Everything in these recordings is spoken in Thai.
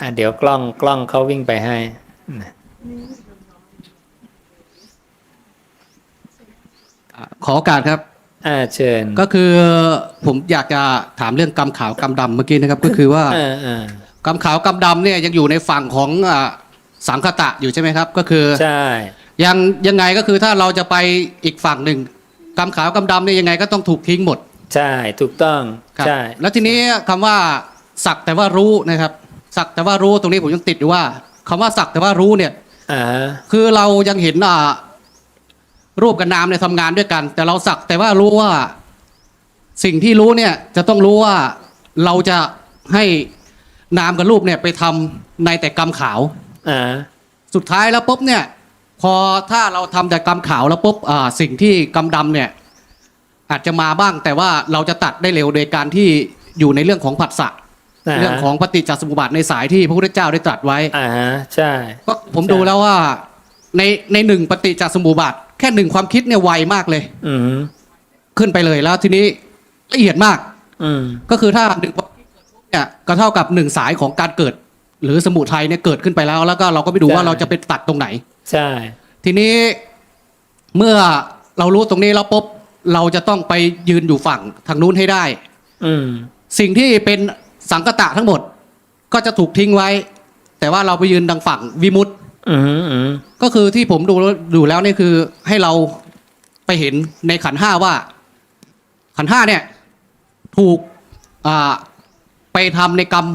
อะเดี๋ยวกล้องกล้องเขาวิ่งไปให้นะขอโอกาสครับอ่าเชิญก็คือผมอยากจะถามเรื่องกำขาวกำดำเมื่อกี้นะครับ ก็คือว่าเออเออกำขาวกำดำเนี่ยยังอยู่ในฝั่งของอ่าสังคตะอยู่ใช่ไหมครับ ก็คือใช่ยังยังไงก็คือถ้าเราจะไปอีกฝั่งหนึ่งกำขาวกำดำเนี่ยยังไงก็ต้องถูกทิ้งหมด ใช่ถูกต้องครับใช่แล้วทีนี้คำว่าสักแต่ว่ารู้นะครับ สักแต่ว่ารู้ตรงนี้ผมยังติดอยู่ว่าคำว่าสักแต่ว่ารู้เนี่ยอ่าฮะคือเรายังเห็นอ่ารูปกับนามเนี่ยทำงานด้วยกัน แต่เราสักแต่ว่ารู้ว่า สิ่งที่รู้เนี่ย จะต้องรู้ว่าเราจะให้นามกับรูปเนี่ย ไปทำในแต่กรรมขาวอ่าสุดท้ายแล้วปุ๊บเนี่ย พอถ้าเราทำแต่กรรมขาวแล้วปุ๊บอ่าสิ่งที่กรรมดำเนี่ย อาจจะมาบ้างแต่ว่าเราจะตัดได้เร็วโดยการที่อยู่ในเรื่องของผัสสะาฮะ เรื่องของปฏิจจสมุปบาทในสายที่พระพุทธเจ้าได้ตรัสไว้อ่าฮะใช่ก็ผมใช่ดูแล้วว่าในในหนึ่งปฏิจจสมุปบาทแค่หนึ่งความคิดเนี่ยไวมากเลย อืมขึ้นไปเลยแล้วทีนี้ละเอียดมาก อืมก็คือถ้าหนึ่งความคิดเกิดปุ๊บเนี่ยก็เท่ากับหนึ่งสายของการเกิด หรือสมุทัยเนี่ยเกิดขึ้นไปแล้ว แล้วก็เราก็ไปดูว่าเราจะไปตัดตรงไหน ใช่ ทีนี้เมื่อเรารู้ตรงนี้แล้วปุ๊บเราจะต้องไปยืนอยู่ฝั่งทางนู้นให้ได้ อืมสิ่งที่เป็น สังกตะทั้งหมดก็จะถูกทิ้งไว้ แต่ว่าเราไปยืนดังฝั่งวิมุตติอืมอืมก็คือที่ผมดูดูแล้วนี่คือให้เราไปเห็นในขันธ์ห้าว่า ขันธ์ห้าเนี่ย ถูกอ่าไปทำในกรรม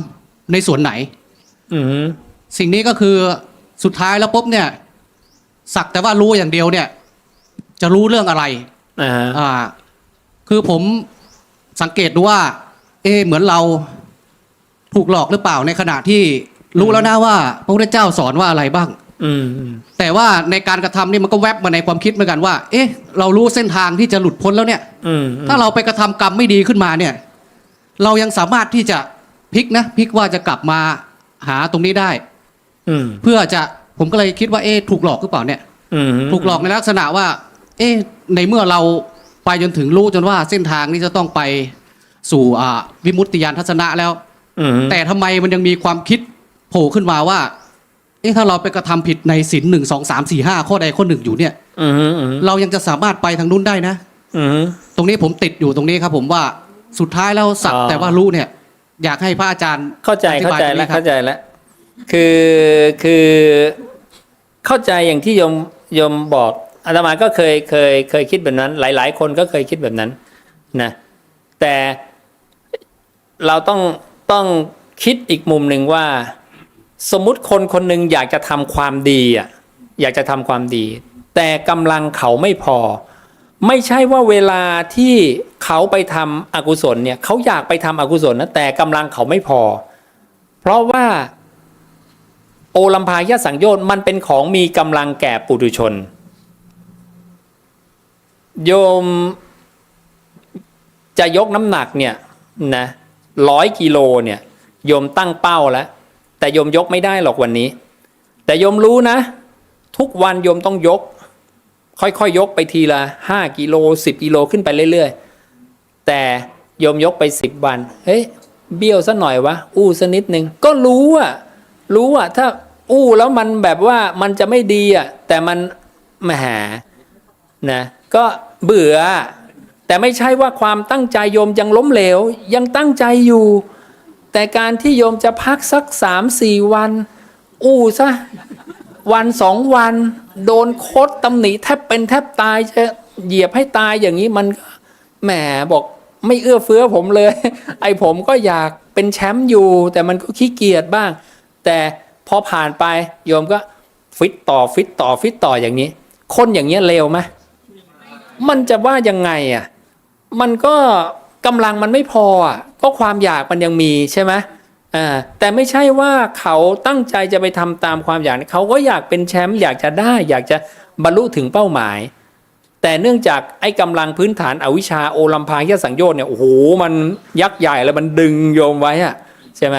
ในส่วนไหน อืมสิ่งนี้ก็คือสุดท้ายแล้วปุ๊บเนี่ย สักแต่ว่ารู้อย่างเดียวเนี่ย จะรู้เรื่องอะไร อ่าฮะอ่า คือผมสังเกตดูว่า เอะเหมือนเรา ถูกหลอกหรือเปล่าในขณะที่รู้แล้วนะว่า พระพุทธเจ้าสอนว่าอะไรบ้าง อืมอืมแต่ว่าในการกระทำนี่มันก็แวบมาในความคิดเหมือนกันว่า เอ๊ะ เรารู้เส้นทางที่จะหลุดพ้นแล้วเนี่ยอืมถ้าเราไปกระทำกรรมไม่ดีขึ้นมาเนี่ย เรายังสามารถที่จะพลิกนะพลิกว่าจะกลับมาหาตรงนี้ได้ อืมเพื่อจะผมก็เลยคิดว่าเอ๊ะถูกหลอกหรือเปล่าเนี่ย อืมถูกหลอกในลักษณะว่า เอ๊ะในเมื่อเราไปจนถึงรู้จนว่าเส้นทางนี้จะต้องไปสู่อ่าวิมุตติยานทัศนะแล้ว อืม แต่ทำไมมันยังมีความคิดโผล่ขึ้นมาว่า เอ๊ะถ้าเราไปกระทำผิดในศีลหนึ่งสองสามสี่ห้าข้อใดข้อหนึ่งอยู่เนี่ย อืมอืมเรายังจะสามารถไปทางนู้นได้นะ อืม ตรงนี้ผมติดอยู่ตรงนี้ครับ ผมว่าสุดท้ายแล้วสักอ๋อ แต่ว่ารู้เนี่ย อยากให้พระอาจารย์เข้าใจอธิเข้าบายใจตรงนี้แล้วครับ เข้าใจแล้วคือคือเข้าใจอย่างที่โยมโยมบอกอาตมาก็เคยเคยเคยคิดแบบนั้น หลาย ๆ คนก็เคยคิดแบบนั้นนะแต่เราต้อง ต้องคิดอีกมุมหนึ่งว่า สมมุติคนคนหนึ่งอยากจะทำความดีอะอยากจะทำความดี แต่กำลังเขาไม่พอ ไม่ใช่ว่าเวลาที่เขาไปทำอกุศลเนี่ยเขาอยากไปทำอกุศลนะแต่กำลังเขาไม่พอ เพราะว่าโอลัมพายสังโยชน์มันเป็นของมีกำลังแก่ปุถุชน โยมจะยกน้ำหนักเนี่ยนะ ร้อยกิโลเนี่ยโยมตั้งเป้าแล้ว แต่โยมยกไม่ได้หรอกวันนี้ แต่โยมรู้นะ ทุกวันโยมต้องยก ค่อยๆยยกไปทีละห้ากิโลสิบกิโลขึ้นไปเรื่อยๆ แต่โยมยกไปสิบวันเฮ้ยเบี้ยวซะหน่อยวะอู้สักนิดนึงก็รู้อะรู้อะถ้าอู้แล้วมันแบบว่ามันจะไม่ดีอะแต่มันแหมนะก็เบื่อ แต่ไม่ใช่ว่าความตั้งใจโยมยังล้มเหลว ยังตั้งใจอยู่ แต่การที่โยมจะพักสักสามสี่วัน อู้ซะวันสองวัน โดนโคตตำหนิแทบเป็นแทบตายจะเหยียบให้ตายอย่างนี้มันแหมบอกไม่เอื้อเฟื้อผมเลย ไอผมก็อยากเป็นแชมป์อยู่ แต่มันก็ขี้เกียจบ้าง แต่พอผ่านไปโยมก็ฟิตต่อฟิตต่อฟิตต่ออย่างนี้ คนอย่างเงี้ยเลวไหมมันจะว่ายังไงอะ มันก็กำลังมันไม่พออะก็ความอยากมันยังมีใช่ไหมอ่าแต่ไม่ใช่ว่าเขาตั้งใจจะไปทำตามความอยากเขาก็อยากเป็นแชมป์อยากจะได้ อยากจะบรรลุถึงเป้าหมาย แต่เนื่องจากไอ้กำลังพื้นฐานอวิชชาโอลัมพายสังโยชน์เนี่ยโอ้โหมันยักษ์ใหญ่แล้วมันดึงโยมไว้อะใช่ไหม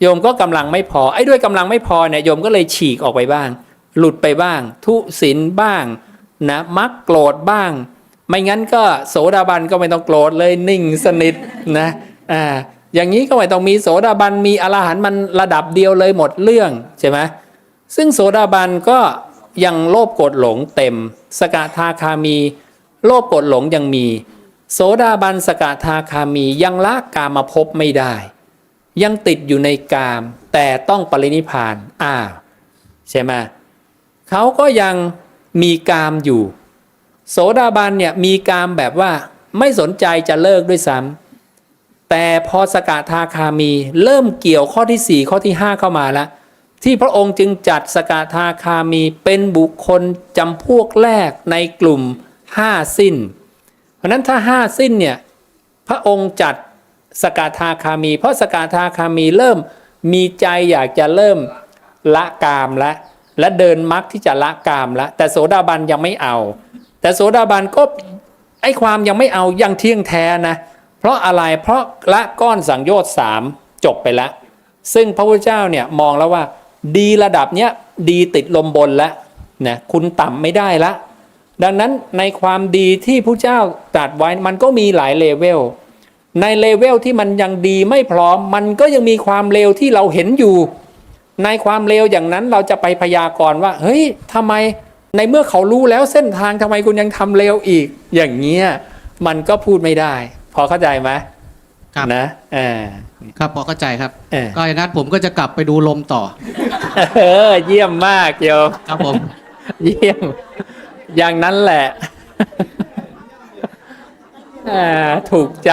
โยมก็กำลังไม่พอไอ้ด้วยกำลังไม่พอเนี่ยโยมก็เลยฉีกออกไปบ้าง หลุดไปบ้าง ทุศีลบ้างนะมักโกรธบ้าง ไม่งั้นก็โสดาบันก็ไม่ต้องโกรธเลยนิ่งสนิทนะอ่าอย่างนี้ก็ไม่ต้องมีโสดาบันมีอรหันต์มันระดับเดียวเลยหมดเรื่องใช่ไหมซึ่งโสดาบันก็ยังโลภโกรธหลงเต็ม สกทาคามี โลภโกรธหลงยังมี โสดาบันสกทาคามียังละกามาพบไม่ได้ ยังติดอยู่ในกาม แต่ต้องปรินิพานอ้าวใช่ไหมเขาก็ยังมีกามอยู่ โสดาบันเนี่ยมีกามแบบว่าไม่สนใจจะเลิกด้วยซ้ำแต่พอสกทาคามีเริ่มเกี่ยวข้อที่ 4 ข้อที่ 5 เข้ามาแล้วที่พระองค์จึงจัดสกทาคามีเป็นบุคคลจำพวกแรกในกลุ่ม 5 สิ้น เพราะนั้นถ้า 5 สิ้นเนี่ยพระองค์จัดสกทาคามี เพราะสกทาคามีเริ่มมีใจอยากจะเริ่มละกามแล้วและเดินมรรคที่จะละกามแล้วแต่โสดาบันยังไม่เอา แต่โสดาบันก็ไอความยังไม่เอายังเที่ยงแท้นะ เพราะอะไรเพราะละก้อนสังโยชน์สามจบไปแล้ว ซึ่งพระพุทธเจ้าเนี่ยมองแล้วว่า ดีระดับเนี้ยดีติดลมบนแล้วนะคุณต่ำไม่ได้ละ ดังนั้นในความดีที่พระเจ้าตรัสไว้มันก็มีหลายเลเวลในเลเวลที่มันยังดีไม่พร้อม มันก็ยังมีความเลวที่เราเห็นอยู่ ในความเลวอย่างนั้นเราจะไปพยากรณ์ว่า เฮ้ยทำไม ในเมื่อเขารู้แล้วเส้นทางทำไมคุณยังทำเลวอีก อย่างเงี้ยมันก็พูดไม่ได้ พอเข้าใจไหมครับนะเออครับพอเข้าใจครับเออก็อย่างนั้นผมก็จะกลับไปดูลมต่อ เออ เยี่ยมมากโยมครับผม เยี่ยม อย่างนั้นแหละอ่าถูกใจ